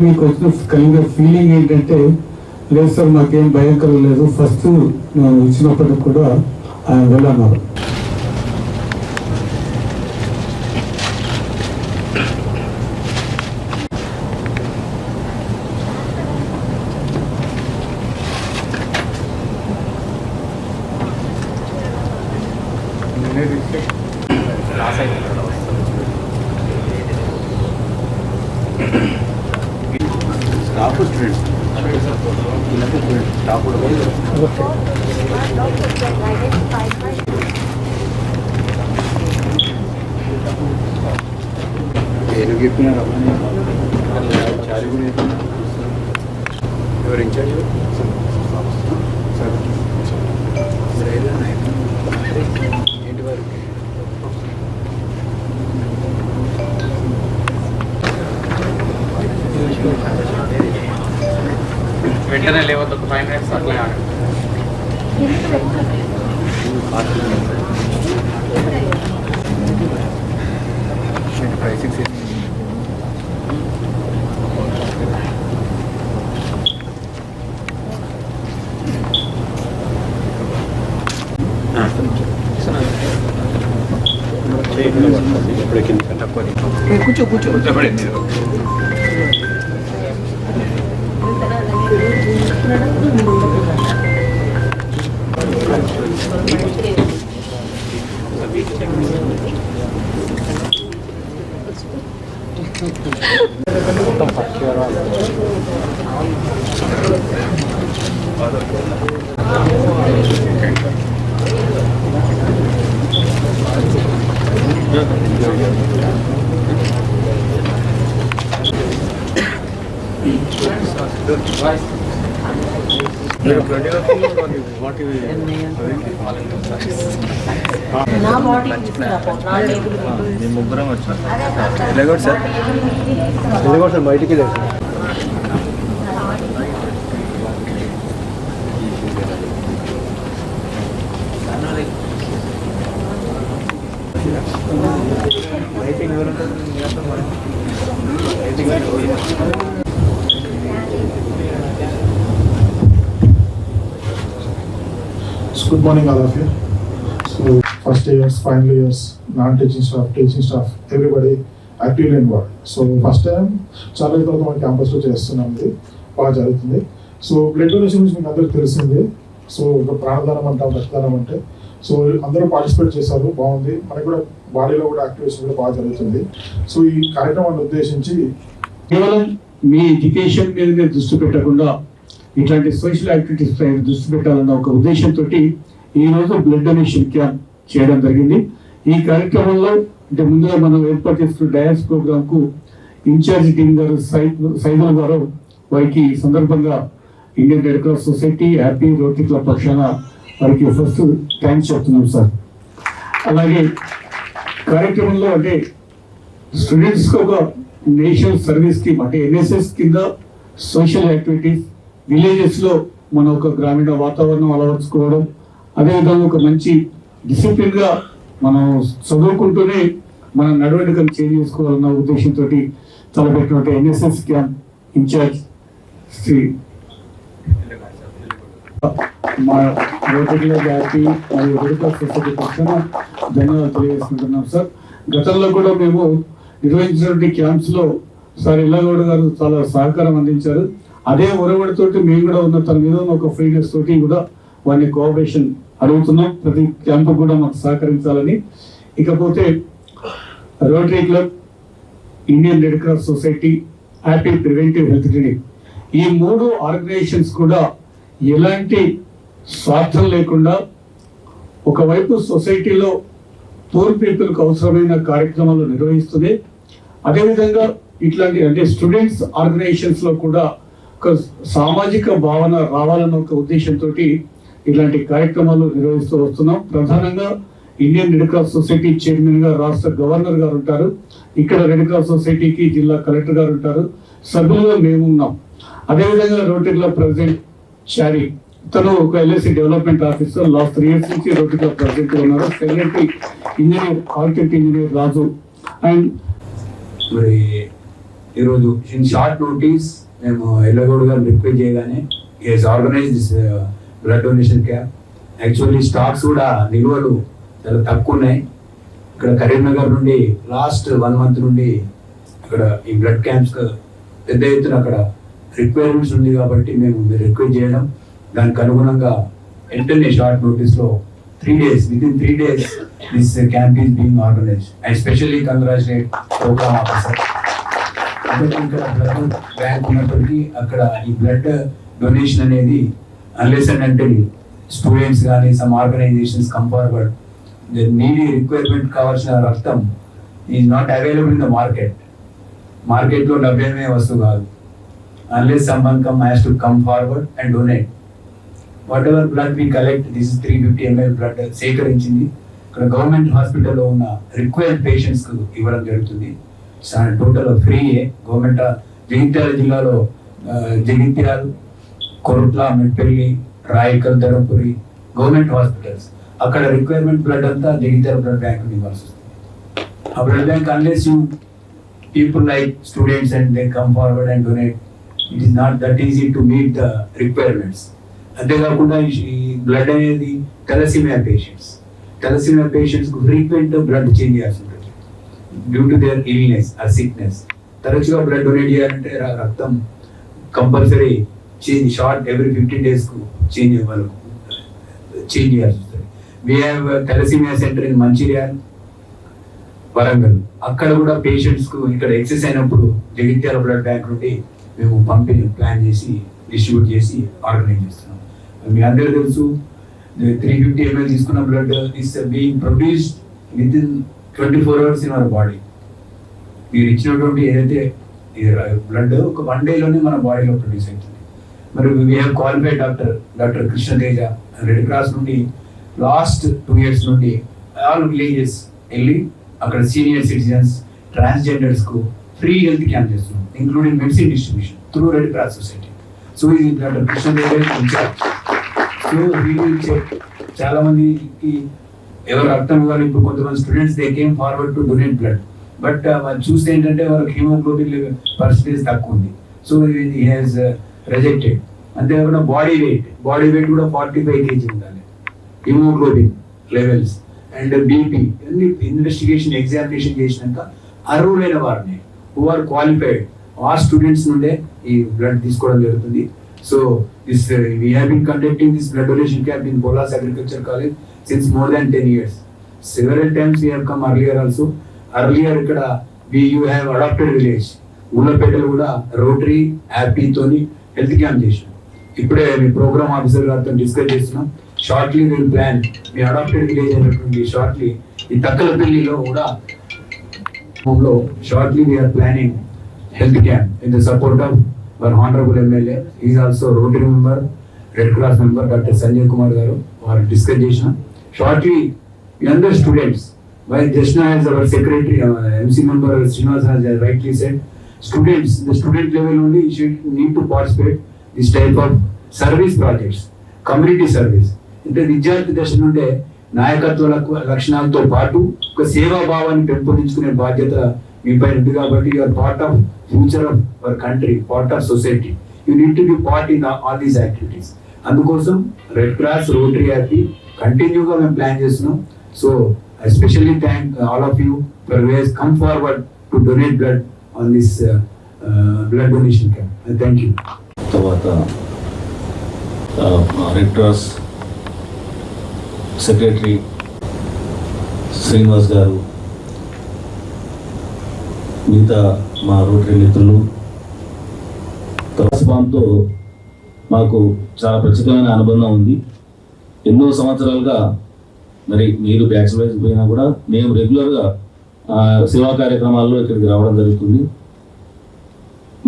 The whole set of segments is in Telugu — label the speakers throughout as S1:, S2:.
S1: మీకు వచ్చిన కలిగిన ఫీలింగ్ ఏంటంటే లేదు సార్ మాకేం భయంకరం లేదు. ఫస్ట్ నేను ఇచ్చినప్పటికి కూడా ఆయన వెళ్ళన్నారు
S2: స్టాఫ్ స్టూడెంట్స్ స్టాఫ్ కూడా పేరు చెప్పినారు చారి కూడా చెప్పినారు. ఎవరు ఇన్ఛార్జ్ సార్
S3: వెంటనే లేవద్దు ఒక ఫైవ్ మినిట్స్ అట్లా ఆగండి.
S2: ఫైవ్ సిక్స్ కూర్చో కూర్చో కూర్చోబడి
S4: నా బాడీ తీసుకురాపో నా టేబుల్
S2: ముగ్గురం వచ్చాం వెళ్ళగొట్టు సార్ వెళ్ళగొట్టు సార్ బయటికి లేదు
S5: So good morning, all of you. So first years, final years, non-teaching staff, teaching staff, everybody actively involved. So first time చాలా తర్వాత మన క్యాంపస్లో చేస్తున్నాం ఇది. బాగా జరుగుతుంది. సో బ్లడ్ డొనేషన్ గురించి మీకు అందరికీ తెలిసింది. సో ఒక ప్రాణదానం అంటాం రక్తదానం అంటే. సో అందరూ పార్టిసిపేట్ చేశారు బాగుంది. మనకి కూడా బాడీలో కూడా యాక్టివేషన్ కూడా బాగా జరుగుతుంది. సో ఈ కార్యక్రమాన్ని ఉద్దేశించి
S1: కేవలం మీ ఎడ్యుకేషన్ మీద దృష్టి పెట్టకుండా ఇట్లాంటి సోషల్ యాక్టివిటీస్ పై దృష్టి పెట్టాలన్న ఒక ఉద్దేశంతో ఈ రోజు బ్లడ్ డొనేషన్ క్యాంప్ చేయడం జరిగింది. ఈ కార్యక్రమంలో అంటే ముందుగా మనం ఏర్పాటు చేస్తున్న డయాస్ ప్రోగ్రామ్కు ఇన్ఛార్జ్ టీం గారు సైదుల గారు వారికి ఈ సందర్భంగా Indian red cross society happy rotary club పక్షాన వారికి ఫస్ట్ థ్యాంక్స్ చెప్తున్నాం సార్. అలాగే కార్యక్రమంలో అంటే స్టూడెంట్స్కి ఒక నేషనల్ సర్వీస్ స్కీమ్ అంటే ఎన్ఎస్ఎస్ కింద సోషల్ యాక్టివిటీస్ విలేజెస్లో మన ఒక గ్రామీణ వాతావరణం అలవర్చుకోవడం అదేవిధంగా ఒక మంచి డిసిప్లిన్గా మనం చదువుకుంటూనే మన నడవడికలు చేంజ్ చేసుకోవాలన్న ఉద్దేశంతో తలపెట్టినటువంటి NSS camp in charge Shri మా రోటరీలో జాతి మరియు విడుదల సొసైటీ పక్షాన ధన్యవాదాలు తెలియజేసుకుంటున్నాం సార్. గతంలో కూడా మేము నిర్వహించినటువంటి క్యాంప్స్లో సార్ ఇల్లగౌడ గారు చాలా సహకారం అందించారు. అదే ఒరవడితోటి మేము కూడా ఉన్న తన మీద ఒక ఫ్రీనెస్ తోటి కూడా వాడిని కోఆపరేషన్ అడుగుతున్నాం. ప్రతి క్యాంపు కూడా మాకు సహకరించాలని. ఇకపోతే rotary club Indian red cross society happy preventive health clinic ఈ మూడు ఆర్గనైజేషన్స్ కూడా ఎలాంటి స్వార్థం లేకుండా ఒకవైపు సొసైటీలో పూర్ పీపుల్కి అవసరమైన కార్యక్రమాలు నిర్వహిస్తుంది అదేవిధంగా ఇట్లాంటి అంటే స్టూడెంట్స్ ఆర్గనైజేషన్స్లో కూడా ఒక సామాజిక భావన రావాలన్న ఒక ఉద్దేశంతో ఇలాంటి కార్యక్రమాలు నిర్వహిస్తూ వస్తున్నాం. ప్రధానంగా ఇండియన్ రెడ్ క్రాస్ సొసైటీ చైర్మన్గా రాష్ట్ర గవర్నర్ గారు ఉంటారు. ఇక్కడ రెడ్ క్రాస్ సొసైటీకి జిల్లా కలెక్టర్ గారు ఉంటారు. సభ్యులుగా మేము ఉన్నాం. అదేవిధంగా రోటరీలో ప్రెసిడెంట్ షారీ తను ఒక LIC development officer. Last three years నుంచి రోటరీ క్లబ్ ప్రెసిడెంట్ ఉన్నారు. Secretary engineer architect engineer Raju.
S6: And ఈరోజు ఇన్ షార్ట్ నోటీస్ మేము ఎల్లగౌడ్ గారు రిక్వెస్ట్ చేయగానే is organise this blood donation camp actually stocks కూడా నిల్వలు చాలా తక్కువ ఉన్నాయి ఇక్కడ కరీంనగర్ నుండి లాస్ట్ వన్ మంత్ నుండి ఇక్కడ ఈ బ్లడ్ క్యాంప్స్ పెద్ద ఎత్తున అక్కడ రిక్వైర్మెంట్స్ ఉంది కాబట్టి మేము మీరు రిక్వెస్ట్ చేయడం. దానికి అనుగుణంగా వెంటనే short నోటీస్లో three days with in three days this camp is being organise I specially congratulate program officer ఇక్కడ బ్లడ్ బ్యాంక్ ఉన్నప్పటికీ అక్కడ ఈ బ్లడ్ డొనేషన్ అనేది అన్లెస్ అండ్ అంటే స్టూడెంట్స్ కానీ some organisations come needy requirement కావాల్సిన రక్తం is not available in the market మార్కెట్లో లభ్యమే వస్తువు కాదు. Unless someone come has to come forward and donate whatever blood we collect this three fifty ML blood సేకరించింది. ఇక్కడ గవర్నమెంట్ హాస్పిటల్లో ఉన్న రిక్వైర్డ్ పేషెంట్స్కు ఇవ్వడం జరుగుతుంది. టోటల్ ఫ్రీ గవర్నమెంట్ జగిత్యాల జిల్లాలో ఆ, జగిత్యాల కొరుట్ల మెట్పల్లి రాయకల్ ధరపురి గవర్నమెంట్ హాస్పిటల్స్ అక్కడ రిక్వైర్మెంట్ బ్లడ్ అంతా జగిత్యాల బ్లడ్ బ్యాంక్ ఇవ్వాల్సి వస్తుంది. ఆ blood bank unless you people like students and they come forward and donate it is not that easy to meet the requirements అంతేకాకుండా ఈ బ్లడ్ అనేది టెలసిమియా పేషెంట్స్ టెలసిమియా పేషెంట్స్కు ఫ్రీక్వెంట్ బ్లడ్ చేంజ్ చేయాల్సి ఉంటుంది. Due to their illness or sickness తరచుగా బ్లడ్ డొనేట్ చేయాలంటే రక్తం compulsory change short every fifteen డేస్కు change ఇవ్వాలి చేంజ్ చేయాల్సి వస్తుంది. We have thalassemia centre in Mancherial Warangal. అక్కడ కూడా పేషెంట్స్కు ఇక్కడ ఎక్సెస్ అయినప్పుడు జగిత్యాల బ్లడ్ బ్యాంక్ నుండి మేము పంపిణీ ప్లాన్ చేసి డిస్ట్రిబ్యూట్ చేసి ఆర్గనైజ్ చేస్తున్నాం. మీ అందరూ తెలుసు త్రీ ఫిఫ్టీ ఎంఎల్ తీసుకున్న blood is being produced with in twenty four hours in our body. మీరు ఇచ్చినటువంటి ఏదైతే బ్లడ్ ఒక వన్ డేలోనే మన బాడీలో ప్రొడ్యూస్ అవుతుంది. మరి we have qualified doctor doctor Krishna Teja red cross నుండి లాస్ట్ టూ ఇయర్స్ నుండి ఆల్ విలేజెస్ వెళ్ళి అక్కడ సీనియర్ సిటిజన్స్ ట్రాన్స్జెండర్స్కు ఫ్రీ హెల్త్ క్యాంప్ చేస్తున్నాం including medicine distribution through red cross society so ఇది డాక్టర్ కృష్ణదేవ సో వీళ్ళు చాలా మందికి ఎవరు అర్థం ఇవ్వాలి ఇప్పుడు కొంతమంది students they came forward to donate blood but వాళ్ళు చూస్తే ఏంటంటే వాళ్ళకి హిమోగ్లోబిన్ పర్సంటేజ్ తక్కువ ఉంది. సో హీ హాజ్ రిజెక్టెడ్ అంతేకాకుండా బాడీ వెయిట్ బాడీ వెయిట్ కూడా ఫార్టీ ఫైవ్ కేజీ ఉండాలి హిమోగ్లోబిన్ లెవెల్స్ అండ్ బీపీ అన్ని ఇన్వెస్టిగేషన్ ఎగ్జామినేషన్ చేసినాక అర్హులైన వారిని హూ ఆర్ క్వాలిఫైడ్ ఆ స్టూడెంట్స్ నుండే ఈ బ్లడ్ తీసుకోవడం జరుగుతుంది. So this we have been conducting this blood donation camp in Bolas agriculture college since more than ten years several times we have come earlier also earlier ఇక్కడ we you have adopted village ఊళ్ళపేటలో కూడా రోటరీ తోని హెల్త్ క్యాంప్ చేసినాం ఇప్పుడే మీ ప్రోగ్రామ్ ఆఫీసర్ గారితో డిస్కస్ చేస్తున్నాం. షార్ట్లీ విల్ ప్లాన్ మీ అడాప్టెడ్ విలేజ్ అయినటువంటి షార్ట్లీ ఈ తక్కలపల్లిలో కూడా లో shortly we're planning health camp in the support of our honourable MLA is also rotary member red cross member doctor Sanjay Kumar garu. వారు డిస్కస్ చేసిన. షార్ట్లీ అందర్ స్టూడెంట్స్ వై జస్నా as our secretary MC member Srinivas has uh, uh, rightly said students the student level only should need to participate this type of service projects community service అంటే విద్యార్థి దశ నుండే నాయకత్వ లక్షణాలతో పాటు ఒక సేవా భావాన్ని పెంపొందించుకునే బాధ్యత మీపై ఉంది కాబట్టి you're part of future of our country part of society you need to be part in all these activities అందుకోసం రెడ్ క్రాస్ రోటరీ యాపీ కంటిన్యూగా మేము ప్లాన్ చేస్తున్నాం. So I specially thank all of you for was come forward to donate blood on this blood donation camp thank you
S7: తర్వాత red cross secretary Srinivas garu మిగతా మా రోటరీ మిత్రులు తో మాకు చాలా ప్రత్యేకమైన అనుబంధం ఉంది. ఎన్నో సంవత్సరాలుగా మరి మీరు బ్యాచ్ పోయినా కూడా మేము రెగ్యులర్గా సేవా కార్యక్రమాల్లో ఇక్కడికి రావడం జరుగుతుంది.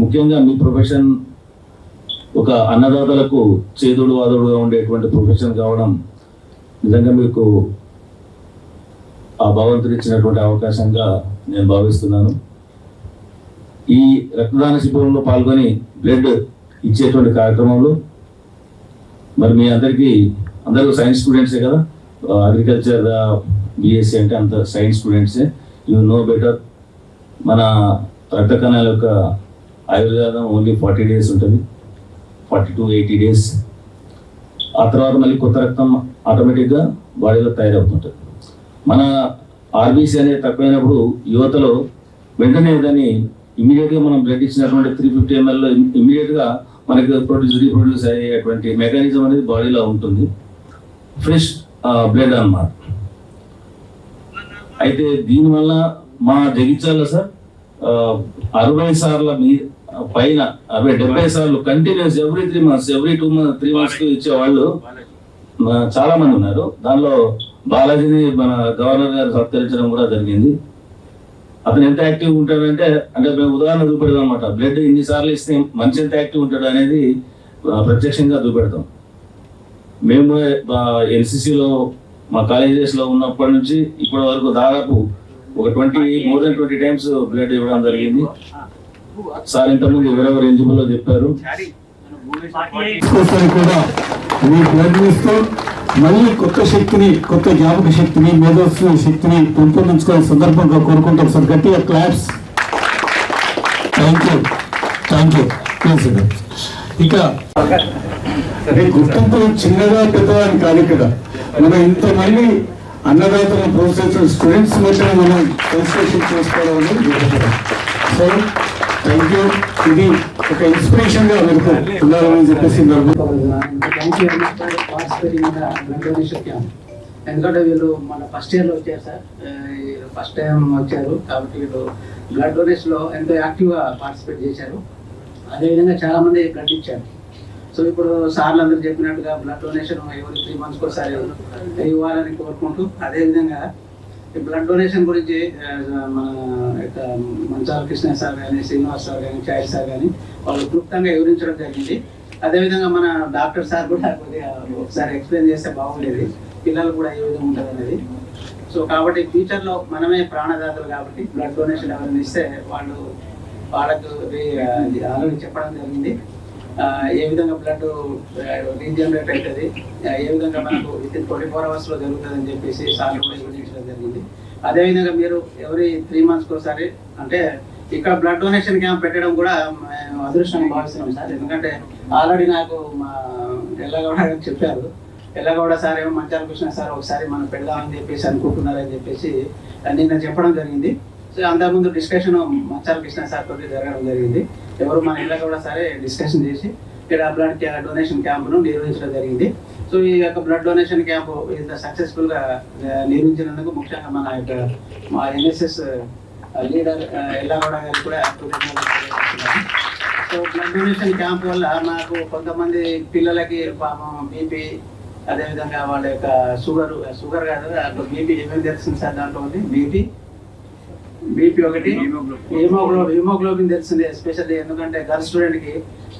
S7: ముఖ్యంగా మీ ప్రొఫెషన్ ఒక అన్నదాతలకు చేదుడు వాదుడుగా ఉండేటువంటి ప్రొఫెషన్ కావడం నిజంగా మీకు ఆ భగవంతుడు ఇచ్చినటువంటి అవకాశంగా నేను భావిస్తున్నాను. ఈ రక్తదాన శిబిరంలో పాల్గొని బ్లడ్ ఇచ్చేటువంటి కార్యక్రమంలో మరి మీ అందరికీ అందరూ సైన్స్ స్టూడెంట్సే కదా? అగ్రికల్చర్ బిఎస్సి అంటే అంత సైన్స్ స్టూడెంట్సే యూ నో బెటర్ మన రక్త కణాల యొక్క ఆయుర్వేదం ఓన్లీ ఫార్టీ డేస్ ఉంటుంది. ఫార్టీ టు ఎయిటీ డేస్ ఆ తర్వాత మళ్ళీ కొత్త రక్తం ఆటోమేటిక్గా బాడీలో తయారవుతుంటుంది. మన ఆర్బీసీ అనేది తక్కువైనప్పుడు యువతలో వెంటనే దాన్ని ఇమీడియట్గా మనం బ్లడ్ ఇచ్చినటువంటి త్రీ ఫిఫ్టీ ఎంఎల్లో ఇమీడియట్గా మనకి ప్రొడ్యూస్ రీప్రొడ్యూస్ అయ్యేటువంటి మెకానిజం అనేది బాడీలో ఉంటుంది. ఫ్రెష్ బ్లడ్ అన్నమాట. అయితే దీనివల్ల మా జగిత్యాల సార్ అరవై సార్ల మీ పైన అరవై డెబ్బై సార్లు continues every three months every two month three months ఇచ్చేవాళ్ళు చాలా మంది ఉన్నారు. దానిలో బాలాజీని మన గవర్నర్ గారు సత్కరించడం కూడా జరిగింది. అతను ఎంత యాక్టివ్ ఉంటాడంటే అంటే మేము ఉదాహరణ చూపెడతాం అనమాట బ్లడ్ ఇన్ని సార్లు ఇస్తే మంచి ఎంత యాక్టివ్ ఉంటాడు అనేది ప్రత్యక్షంగా చూపెడతాం. మేము ఎన్సిసిలో మా కాలేజెస్లో ఉన్నప్పటి నుంచి ఇప్పటి వరకు దాదాపు ఒక twenty more then twenty times blood ఇవ్వడం జరిగింది. సార్ ఇంతకుముందు ఎవరెవరు ఎలిజిబుల్ చెప్పారు?
S1: కూడా మీ బ్లడ్ ఇస్తూ మళ్ళీ కొత్త శక్తిని కొత్త జ్ఞాపక శక్తిని మేధస్సు శక్తిని పెంపొందించుకునే సందర్భంగా కోరుకుంటాం ఒకసారి గట్టిగా claps. Thank you thank you ఇక గుర్తింపు చిన్నగా పెద్దదా అని కాదు ఇక్కడ. మనం ఇంతమంది అన్నదాతలను ప్రోత్సహించిన స్టూడెంట్స్ మధ్య మనం కన్స్ట్రక్షన్ చేసుకోవడం అనేది సో థ్యాంక్ యూ ఇది ఒక ఇన్స్పిరేషన్గా మీకు ఉండాలని చెప్పేసి
S8: బ్లడ్ ఎందుకంటే వీళ్ళు మన ఫస్ట్ ఇయర్లో వచ్చారు సార్ ఫస్ట్ టైం వచ్చారు కాబట్టి వీళ్ళు బ్లడ్ డొనేషన్లో ఎంతో యాక్టివ్గా పార్టిసిపేట్ చేశారు. అదేవిధంగా చాలామంది బ్లడ్ ఇచ్చారు. సో ఇప్పుడు సార్లు అందరూ చెప్పినట్టుగా బ్లడ్ డొనేషన్ ఎవరి త్రీ మంత్స్కి ఒకసారి ఇవ్వాలని కోరుకుంటూ అదేవిధంగా ఈ బ్లడ్ డొనేషన్ గురించి మన యొక్క మంచాల కృష్ణ సార్ కానీ శ్రీనివాస్ సార్ కానీ చాయ్ సార్ కానీ వాళ్ళు క్లుప్తంగా వివరించడం జరిగింది. అదేవిధంగా మన డాక్టర్ సార్ కూడా కొద్దిగా ఒకసారి ఎక్స్ప్లెయిన్ చేస్తే బాగుండేది. పిల్లలు కూడా ఏ విధంగా ఉంటుంది అనేది. సో కాబట్టి ఫ్యూచర్లో మనమే ప్రాణదాతలు కాబట్టి బ్లడ్ డొనేషన్ ఎవరైనా ఇస్తే వాళ్ళు వాళ్ళకు ఆలోచన చెప్పడం జరిగింది. ఏ విధంగా బ్లడ్ రీజనరేట్ అవుతుంది ఏ విధంగా మనకు విత్ ఇన్ ట్వంటీ ఫోర్ అవర్స్లో జరుగుతుంది అని చెప్పేసి సార్లు కూడా వివరించడం జరిగింది. అదేవిధంగా మీరు ఎవరి త్రీ మంత్స్కి ఒకసారి అంటే ఇక్కడ బ్లడ్ డొనేషన్ క్యాంప్ పెట్టడం కూడా మేము అదృష్టంగా భావిస్తున్నాం సార్. ఎందుకంటే ఆల్రెడీ నాకు మా ఎల్లగౌడ చెప్పారు. ఎల్లగౌడ సార్ ఏమో మంచాల కృష్ణ సార్ ఒకసారి మనం పెడదామని చెప్పేసి అనుకుంటున్నారని చెప్పేసి నిన్న చెప్పడం జరిగింది. అంతకుముందు డిస్కషన్ మంచాల కృష్ణ సార్ తోటి జరగడం జరిగింది. ఎవరు మన ఇళ్ళ కూడా సరే డిస్కషన్ చేసి ఇక్కడ బ్లడ్ డొనేషన్ క్యాంపును నిర్వహించడం జరిగింది. సో ఈ యొక్క బ్లడ్ డొనేషన్ క్యాంపు ఇంత సక్సెస్ఫుల్గా నిర్మించినందుకు నిర్వహించినందుకు ముఖ్యంగా మన యొక్క మా ఎన్ఎస్ఎస్ లీడర్ ఎల్లాగౌడ గారు కూడా సో బ్లడ్ డొనేషన్ క్యాంప్ వల్ల నాకు కొంతమంది పిల్లలకి పాపం బీపీ అదేవిధంగా వాళ్ళ యొక్క షుగర్ షుగర్ కాదు బీపీ ఏమేమి తెలిసింది సార్ దాంట్లో ఉంది? బీపీ బీపీ ఒకటి. హిమోగ్లోబిన్. హిమోగ్లోబిన్ తెలిసింది ఎస్పెషల్లీ ఎందుకంటే గర్ల్ స్టూడెంట్కి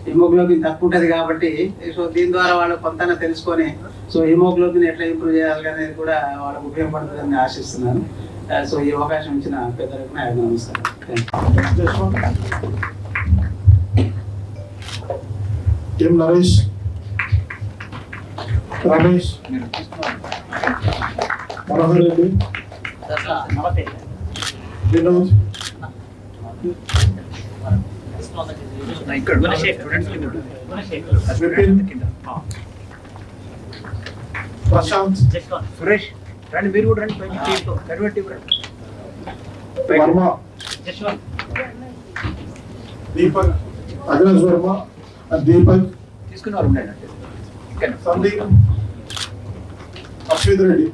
S8: హిమోగ్లోబిన్ తక్కువ ఉంటది కాబట్టి సో దీని ద్వారా వాళ్ళు కొంత తెలుసుకొని సో హిమోగ్లోబిన్ ఎట్లా ఇంప్రూవ్ చేయాలి అనేది కూడా వాళ్ళకు ఉపయోగపడుతుందని ఆశిస్తున్నాను. ఆ, సో ఈ అవకాశం ఇచ్చిన పెద్దలకు నా నమస్కారం.
S5: ఎం నరేష్? రమేష్? మనోహర్ రెడ్డి? వినోద్ ప్రశాంత్.
S2: సురేష్ రండి మీరు కూడా రండి
S5: వర్మ. దీపక్ అగ్రజ్ వర్మ దీపక్.
S2: తీసుకున్నారు
S5: సందీప్. అశ్విత్ రెడ్డి.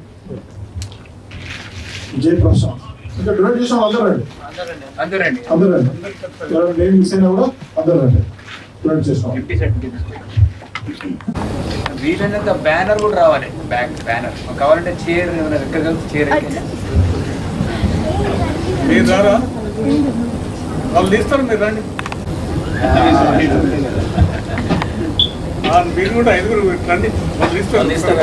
S5: జై ప్రశాంత్ ఇంకా డొనేట్ చేసిన అందరూ రండి
S2: అందరూ రండి
S5: అందరూ రండి ఎవరైనా నేమ్ మిస్ అయినా కూడా అందరూ రండి డొనేట్ చేసిన
S2: ఫిఫ్టీ సర్టిఫికేట్ వీలైనంత బ్యానర్ కూడా రావాలి. బ్యాక్ బ్యానర్ కావాలంటే చైర్ దగ్గర కలిసి చైర్
S1: మీరు రారా? వాళ్ళు తీస్తారు మీరు రండి. ఆ, మీరు కూడా ఐదుగురు రండి. వాళ్ళు తీస్తారు.